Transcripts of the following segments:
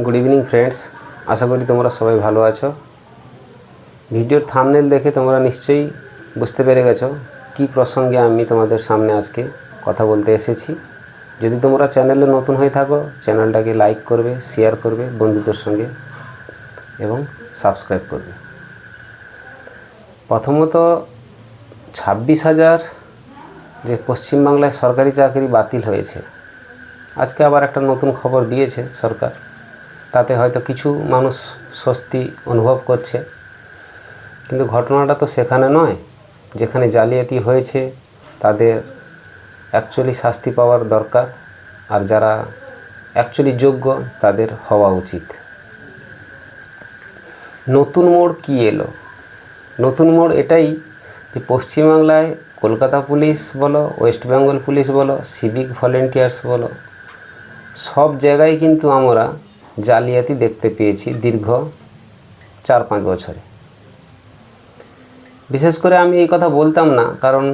Good evening friends আশা করি তোমরা সবাই ভালো আছো। ভিডিওর থামনেল দেখে তোমরা নিশ্চয়ই বুঝতে পেরে গেছো কী প্রসঙ্গে আমি তোমাদের সামনে আজকে কথা বলতে এসেছি। যদি তোমরা চ্যানেলে নতুন হয়ে থাকো, চ্যানেলটাকে লাইক করবে শেয়ার করবে, বন্ধুদের সঙ্গে এবং সাবস্ক্রাইব করবে। প্রথমত, ছাব্বিশ হাজার যে পশ্চিমবাংলায় সরকারি চাকরি বাতিল হয়েছে, আজকে আবার একটা নতুন খবর দিয়েছে সরকার। তাতে হয়তো কিছু মানুষ স্বস্তি অনুভব করছে। কিন্তু ঘটনাটা তো সেখানে নয়। যেখানে জালিয়াতি হয়েছে, তাদের অ্যাকচুয়ালি শাস্তি পাওয়ার দরকার। আর যারা অ্যাকচুয়ালি যোগ্য, তাদের হওয়া উচিত। নতুন মোড় কী এলো? নতুন মোড় এটাই যে পশ্চিমবাংলায় কলকাতা পুলিশ বলো, ওয়েস্ট বেঙ্গল পুলিশ বলো, সিভিক ভলেন্টিয়ার্স বলো, সব জায়গায় কিন্তু আমরা জালিয়াতি দেখতে পেয়েছি দীর্ঘ চার পাঁচ বছরে। বিশেষ করে আমি এই কথা বলতাম না, কারণ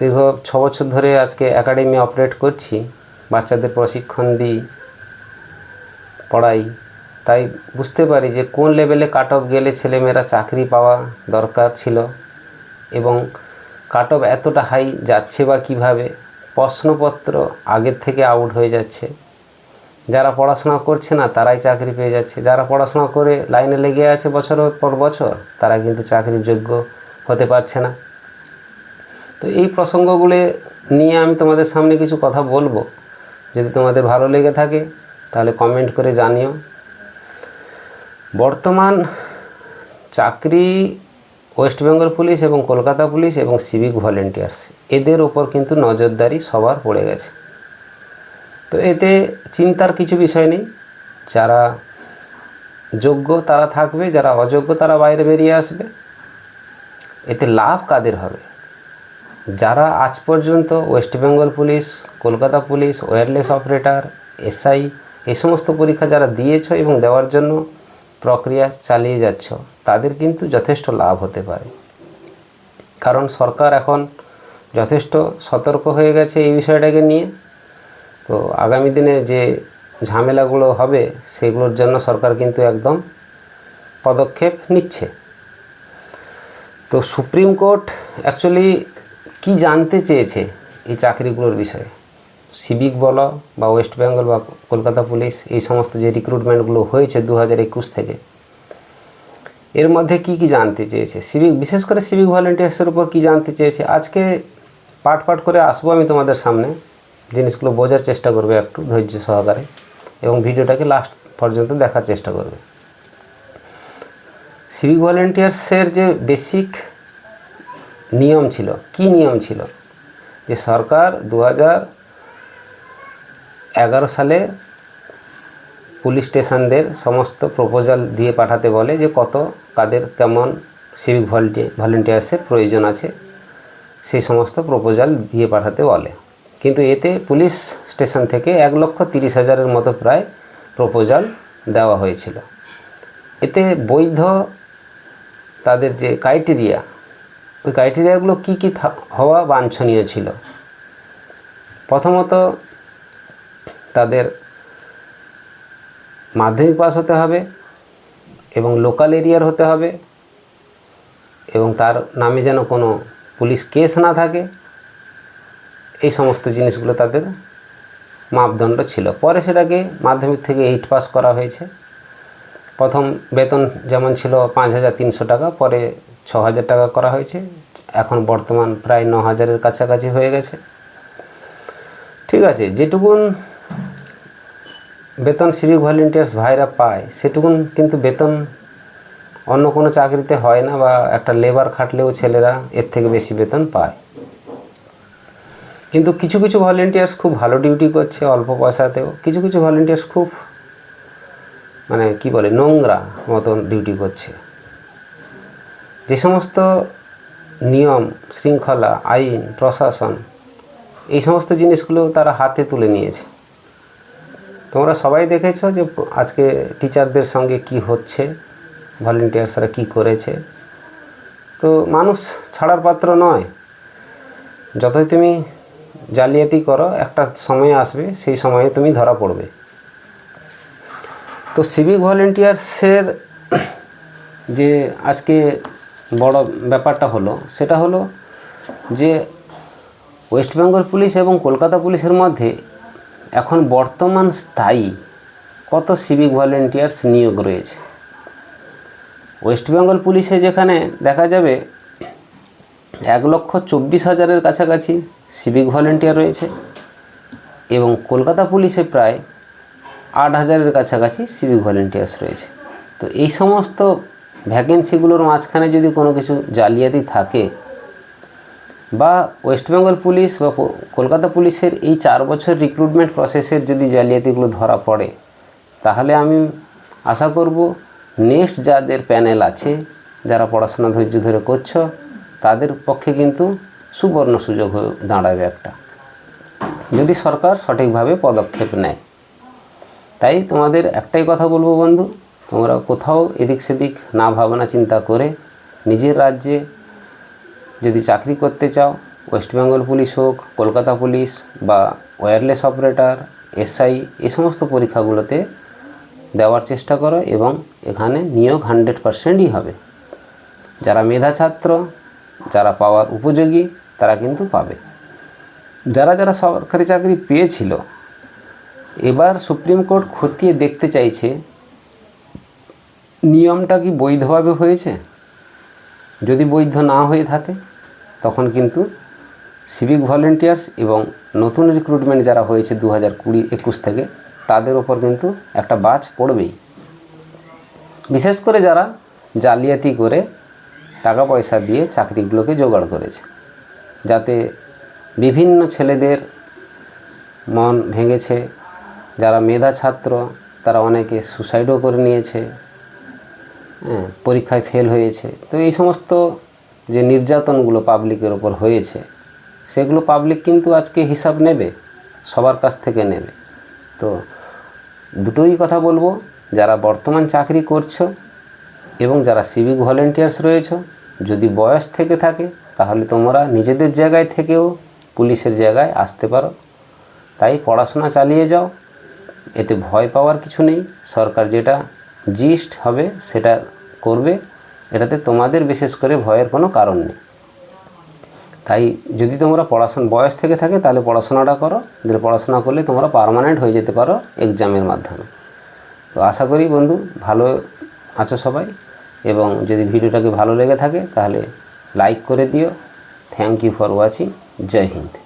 দীর্ঘ ছ বছর ধরে আজকে একাডেমি অপারেট করছি, বাচ্চাদের প্রশিক্ষণ দিই, পড়াই। তাই বুঝতে পারি যে কোন লেভেলে কাট অফ গেলে ছেলেমেয়েরা চাকরি পাওয়া দরকার ছিল এবং কাট অফ এতটা হাই যাচ্ছে বা কীভাবে, প্রশ্নপত্র আগের থেকে আউট হয়ে যাচ্ছে। যারা পড়াশোনা করছে না, তারাই চাকরি পেয়ে যাচ্ছে। যারা পড়াশোনা করে লাইনে লেগে আছে বছরের পর বছর, তারা কিন্তু চাকরির যোগ্য হতে পারছে না। তো এই প্রসঙ্গগুলো নিয়ে আমি তোমাদের সামনে কিছু কথা বলব। যদি তোমাদের ভালো লেগে থাকে, তাহলে কমেন্ট করে জানিও। বর্তমান চাকরি ওয়েস্ট বেঙ্গল পুলিশ এবং কলকাতা পুলিশ এবং সিভিক ভলেন্টিয়ার্স এদের ওপর কিন্তু নজরদারি সবার পড়ে গেছে। তো এতে চিন্তার কিছু বিষয় নেই। যারা যোগ্য তারা থাকবে, যারা অযোগ্য তারা বাইরে বেরিয়ে আসবে। এতে লাভ কাদের হবে? যারা আজ পর্যন্ত West Bengal police, Kolkata police wireless operator, SI এই সমস্ত পরীক্ষা যারা দিয়েছ এবং দেওয়ার জন্য প্রক্রিয়া চালিয়ে যাচ্ছ, তাদের কিন্তু যথেষ্ট লাভ হতে পারে। কারণ সরকার এখন যথেষ্ট সতর্ক হয়ে গেছে এই বিষয়টাকে নিয়ে। তো আগামী দিনে যে ঝামেলাগুলো হবে, সেগুলোর জন্য সরকার কিন্তু একদম পদক্ষেপ নিচ্ছে। তো সুপ্রিম কোর্ট অ্যাকচুয়ালি কি জানতে চেয়েছে এই চাকরিগুলোর বিষয়ে? সিভিক বলো বা ওয়েস্ট বেঙ্গল বা কলকাতা পুলিশ, এই সমস্ত যে রিক্রুটমেন্টগুলো হয়েছে দু হাজার একুশ থেকে, এর মধ্যে কি কি জানতে চেয়েছে? সিভিক, বিশেষ করে সিভিক ভলেন্টিয়ার্সের উপর কি জানতে চেয়েছে? আজকে পাট পাট করে আসব আমি তোমাদের সামনে। জিনিসগুলো বোঝার চেষ্টা করবে একটু ধৈর্য সহকারে এবং ভিডিওটাকে লাস্ট পর্যন্ত দেখার চেষ্টা করবে। সিভিক ভলেন্টিয়ার্সের যে বেসিক নিয়ম ছিল, কি নিয়ম ছিল? যে সরকার দু এগারো সালে পুলিশ স্টেশনদের সমস্ত প্রপোজাল দিয়ে পাঠাতে বলে যে কত, কাদের কেমন সিভিক ভলেন্টিয়ার ভলেন্টিয়ার্সের প্রয়োজন আছে, সেই সমস্ত প্রপোজাল দিয়ে পাঠাতে বলে। কিন্তু এতে পুলিশ স্টেশন থেকে এক লক্ষ তিরিশ হাজারের মতো প্রায় প্রপোজাল দেওয়া হয়েছিল। এতে বৈধ তাদের যে ক্রাইটেরিয়া, ওই ক্রাইটেরিয়াগুলো কী কী হওয়া বাঞ্ছনীয় ছিল? প্রথমত তাদের মাধ্যমিক পাস হতে হবে এবং লোকাল এরিয়ার হতে হবে এবং তার নামে যেন কোনো পুলিশ কেস না থাকে। এই সমস্ত জিনিসগুলো তাদের মাপদণ্ড ছিল। পরে সেটাকে মাধ্যমিক থেকে এইট পাস করা হয়েছে। প্রথম বেতন যেমন ছিল পাঁচ হাজার তিনশো টাকা, পরে ছ হাজার টাকা করা হয়েছে। এখন বর্তমান প্রায় ন হাজারের কাছাকাছি হয়ে গেছে। ঠিক আছে, যেটুকুন বেতন সিভিক ভলেন্টিয়ার্স ভাইরা পায়, সেটুকুন কিন্তু বেতন অন্য কোনো চাকরিতে হয় না বা একটা লেবার খাটলেও ছেলেরা এর থেকে বেশি বেতন পায়। কিন্তু কিছু কিছু ভলেন্টিয়ার্স খুব ভালো ডিউটি করছে অল্প পয়সাতেও। কিছু কিছু ভলেন্টিয়ার্স খুব মানে কি বলে, নোংরা মতন ডিউটি করছে। যে সমস্ত নিয়ম, শৃঙ্খলা, আইন, প্রশাসন, এই সমস্ত জিনিসগুলো তারা হাতে তুলে নিয়েছে। তোমরা সবাই দেখেছ যে আজকে টিচারদের সঙ্গে কি হচ্ছে ভলেন্টিয়ার্সরা কি করেছে। তো মানুষ ছাড়ার পাত্র নয়। যতই তুমি জালিয়াতি করো, একটা সময় আসবে, সেই সময়ে তুমি ধরা পড়বে। তো সিভিক ভলেন্টিয়ার্সের যে আজকে বড় ব্যাপারটা হলো, সেটা হলো যে ওয়েস্ট বেঙ্গল পুলিশ এবং কলকাতা পুলিশের মধ্যে এখন বর্তমান স্থায়ী কত সিভিক ভলেন্টিয়ার্স নিয়োগ রয়েছে? ওয়েস্ট বেঙ্গল পুলিশে যেখানে দেখা যাবে এক লক্ষ চব্বিশ হাজারের কাছাকাছি সিভিক ভলেন্টিয়ার রয়েছে এবং কলকাতা পুলিশে প্রায় আট হাজারের কাছাকাছি সিভিক ভলেন্টিয়ার্স রয়েছে। তো এই সমস্ত ভ্যাকেন্সিগুলোর মাঝখানে যদি কোনো কিছু জালিয়াতি থাকে বা ওয়েস্ট বেঙ্গল পুলিশ বা কলকাতা পুলিশের এই চার বছর রিক্রুটমেন্ট প্রসেসের যদি জালিয়াতিগুলো ধরা পড়ে, তাহলে আমি আশা করব নেক্সট যাদের প্যানেল আছে, যারা পড়াশোনা ধৈর্য ধরে করছ, তাদের পক্ষে কিন্তু সুবর্ণ সুযোগ হয়ে দাঁড়াবে একটা। যদি সরকার সঠিকভাবে পদক্ষেপ নেয়। তাই তোমাদের একটাই কথা বলব বন্ধু, তোমরা কোথাও এদিক সেদিক না ভাবনা চিন্তা করে নিজের রাজ্যে যদি চাকরি করতে চাও, ওয়েস্ট বেঙ্গল পুলিশ হোক, কলকাতা পুলিশ বা ওয়্যারলেস অপারেটর, এসআই এই সমস্ত পরীক্ষাগুলোতে দেওয়ার চেষ্টা করো এবং এখানে নিয়োগ হান্ড্রেড পারসেন্টই হবে। যারা মেধা ছাত্র, যারা পাওয়ার উপযোগী তারা কিন্তু পাবে। যারা যারা সরকারি চাকরি পেয়েছিল, এবার সুপ্রিম কোর্ট খতিয়ে দেখতে চাইছে, নিয়মটা কি বৈধভাবে হয়েছে? যদি বৈধ না হয়ে থাকে, তখন কিন্তু সিভিক ভলেন্টিয়ার্স এবং নতুন রিক্রুটমেন্ট যারা হয়েছে দু হাজার কুড়ি একুশ থেকে, তাদের ওপর কিন্তু একটা বাজ পড়বেই। বিশেষ করে যারা জালিয়াতি করে টাকা পয়সা দিয়ে চাকরিগুলোকে জোগাড় করেছে। যাতে বিভিন্ন ছেলেদের মন ভেঙেছে যারা মেধা ছাত্র তারা অনেকে সুসাইডও করে নিয়েছে হ্যাঁ, পরীক্ষায় ফেল হয়েছে। তো এই সমস্ত যে নির্যাতনগুলো পাবলিকের ওপর হয়েছে সেগুলো পাবলিক কিন্তু আজকে হিসাব নেবে সবার কাছ থেকে নেবে। তো দুটোই কথা বলব যারা বর্তমান চাকরি করছ এবং যারা সিভিক ভলেন্টিয়ার্স রয়েছে যদি বয়স থেকে থাকে তাহলে তোমরা নিজেদের জায়গায় থেকেও পুলিশের জায়গায় আসতে পারো। তাই পড়াশোনা চালিয়ে যাও। এতে ভয় পাওয়ার কিছু নেই। সরকার যেটা জিস্ট হবে, সেটা করবে। এটাতে তোমাদের বিশেষ করে ভয়ের কোনো কারণ নেই। তাই যদি তোমরা পড়াশোনা, বয়স থেকে থাকে, তাহলে পড়াশোনাটা করো। দিলে পড়াশোনা করলে তোমরা পার্মানেন্ট হয়ে যেতে পারো এক্সামের মাধ্যমে। তো আশা করি বন্ধু, ভালো আছো সবাই। এবং যদি ভিডিওটাকে ভালো লেগে থাকে, তাহলে লাইক করে দিও। Thank you for watching Jai Hind